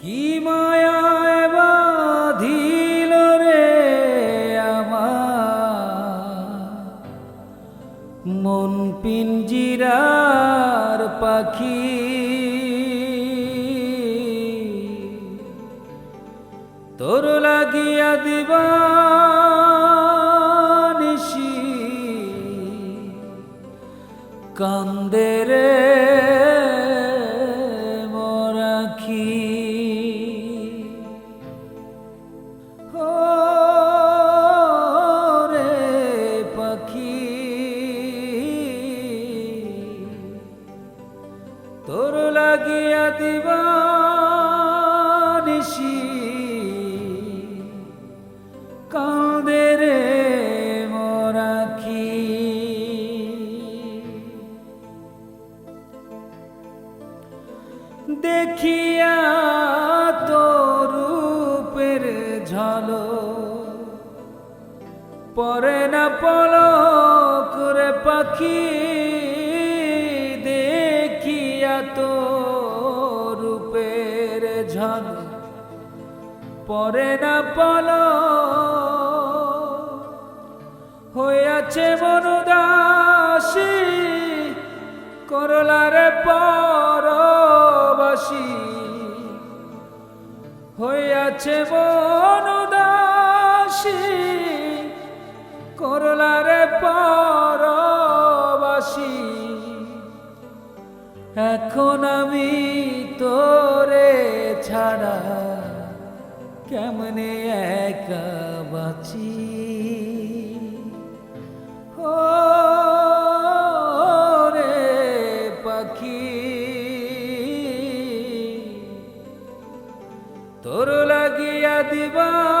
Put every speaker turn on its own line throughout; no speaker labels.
কি মায়ায় বাঁধিল রে আমার? মন পিঞ্জিরার পাখি। তোর লাগিয়া দিবা কান্দে রে তোর লাগিয়া দিবা নিশি কাঁদে রে মরাখি। দেখিয়া তোর রূপের ঝলো পরে না পলক রে পাখি, দেখিয়া তো ঝল পরে না পলক হইয়াছে মনুদাসী করলারে পরবাসী। হইয়াছে মনুদাসী করলারে পরবাসী। এখন কেমনে একা বাঁচি? ও পাখি তোর লাগিয়া দিবা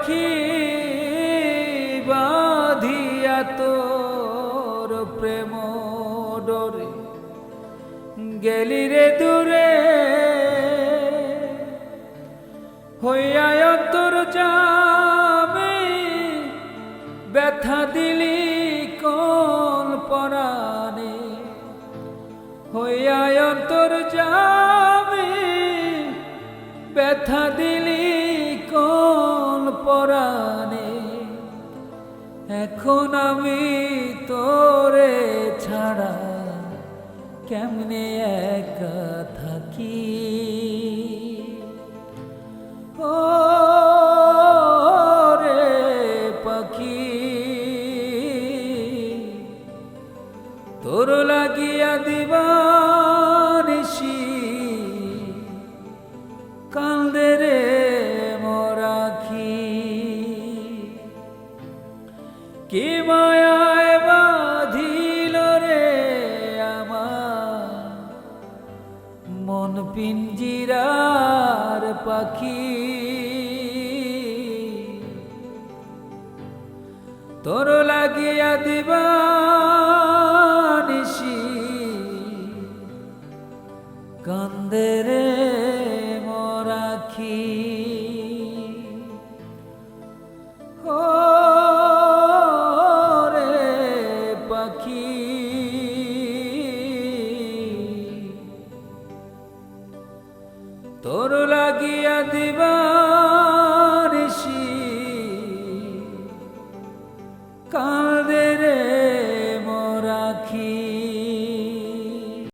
রে পাখি বাঁধিয়া তোর প্রেম ডরে, গেলি রে দূরে। হইয়া অন্তর যাবে ব্যথা দিলি কোন পরাণে। হইয়া অন্তর যাবে ব্যথা দিলি পরাণে, এখন আমি তোরে ছাড়া কেমনে একা থাকি? ও রে পাখি, তোর লাগিয়া দিবানিসি কান্দে পাখি। তোর লাগিয়া দিবা